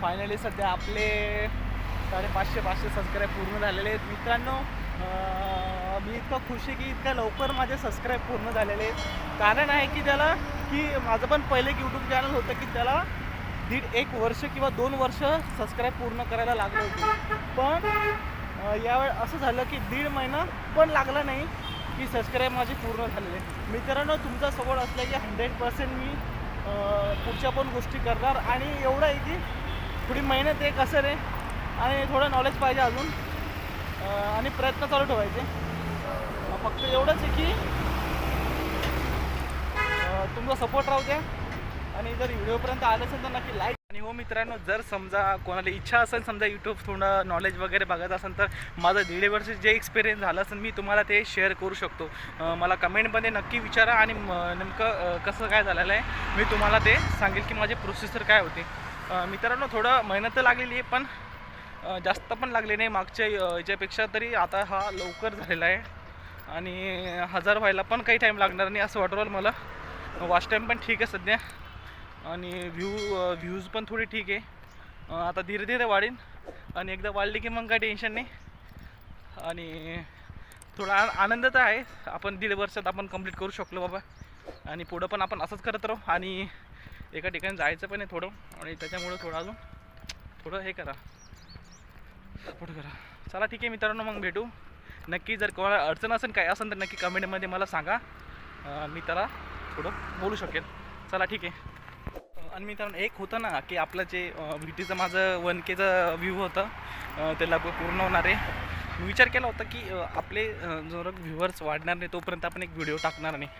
Finally सध्या आपले साडेपाचशे पाचशे सबस्क्राईब पूर्ण झालेले आहेत. मित्रांनो मी इतकं खुश आहे की इतक्या लवकर माझे सबस्क्राईब पूर्ण झालेले आहेत. कारण आहे की त्याला की माझं पण पहिले यूट्यूब चॅनल होतं की त्याला दीड एक वर्ष किंवा दोन वर्ष सबस्क्राईब पूर्ण करायला लागलं होतं. पण यावेळ असं झालं की दीड महिना पण लागला नाही की सबस्क्राईब माझे पूर्ण झालेले मित्रांनो तुमचा सपोर्ट असला की हंड्रेड पर्सेंट मी पुढच्या पण गोष्टी करणार. आणि एवढं आहे की थोडी मेहनत आहे कसं रे. आणि थोडं नॉलेज पाहिजे अजून. आणि प्रयत्न चालू ठेवायचे. फक्त एवढंच आहे की तुमचा सपोर्ट राहू द्या. आणि जर व्हिडिओपर्यंत आले असेल तर नक्की लाईक आणि हो मित्रांनो जर समजा कोणाला इच्छा असेल समजा यूट्यूब थोडं नॉलेज वगैरे बघत असेल तर माझं दीड वर्ष जे एक्सपिरियन्स झालं असेल मी तुम्हाला ते शेअर करू शकतो. मला कमेंटमध्ये नक्की विचारा आणि नेमकं कसं काय झालेलं आहे मी तुम्हाला ते सांगेल की माझे प्रोसेसर काय होते. मित्रांनो थोडं मेहनत तर लागलेली आहे पण जास्त पण लागले नाही मागच्या याच्यापेक्षा तरी आता हा लवकर झालेला आहे. आणि हजार व्हायला पण काही टाईम लागणार नाही असं वाटलं मला. वॉच टाईम पण ठीक आहे सध्या. आणि व्ह्यू व्ह्यूज पण थोडी ठीक आहे. आता धीरे धीरे वाढीन. आणि एकदा वाढली की मग काही टेन्शन नाही. आणि थोडा आ आनंद तर आहे. आपण दीड वर्षात आपण कंप्लीट करू शकलो बाबा. आणि पुढं पण आपण असंच करत राहू. आणि एका ठिकाणी जायचं पण आहे थोडं आणि त्याच्यामुळं थोडं अजून थोडं हे करा. सपोर्ट करा. चला ठीक आहे मित्रांनो मग भेटू. नक्की जर कोणाला अडचण असेल काय असेल तर नक्की कमेंटमध्ये मला सांगा. मी त्याला थोडं बोलू शकेन. चला ठीक आहे. आणि मित्रांनो एक होतं ना की आपलं जे व्ही माझं वन केचं व्ह्यू होतं त्याला ते पूर्ण होणार आहे. विचार केला होता की आपले अं, जर व्ह्युअर्स वाढणार नाही तोपर्यंत आपण एक व्हिडिओ टाकणार नाही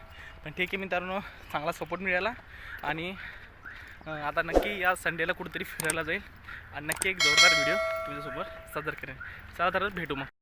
पण ठीक आहे मित्रांनो चांगला सपोर्ट मिळाला आणि आता नक्की या संडेला कुठेतरी फिरायला जाईल. आणि नक्की एक जोरदार व्हिडिओ तुमच्यासोबत सादर करेन. चला तर भेटू मग.